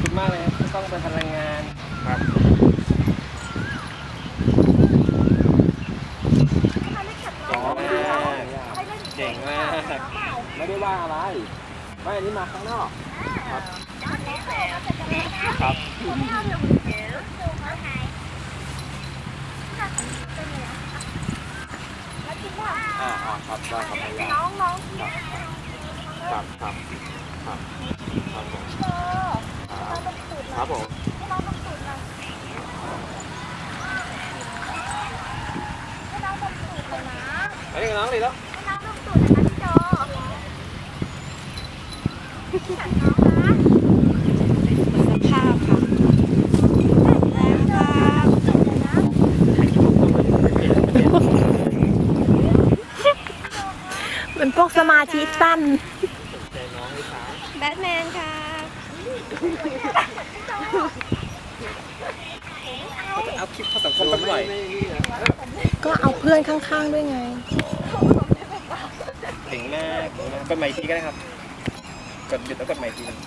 คุณมากเลยครับที่ต้องเป็นพลังงานครับเก่งมากเก่งมาก ไม่ได้ว่าอะไร ไม่อันนี้มาข้างนอก ครับครับอ่าอ่าครับได้ครับพยายามน้องน้องครับครับครับครับผมเจอครับต้องสูด ครับผมให้น้องต้องสูดนะให้น้องต้องสูดเลยนะไปเรียกน้องเลยแล้วให้น้องต้องสูดเลยนะพี่โจจัดน้องนะสภาพค่ะแรงค่ะสูดเลยนะเหมือนพวกสมาธิสั้นใจน้องเลยครับแบทแมนค่ะ เขาจะเอาคลิปเข้าสังคมสักหน่อยไม่นี่นะก็เอาเพื่อนข้างๆด้วยไงเก่งมากเก่งมากกดใหม่อีกทีก็ได้ครับ กดหยุดแล้วกดใหม่อีกทีหนึ่ง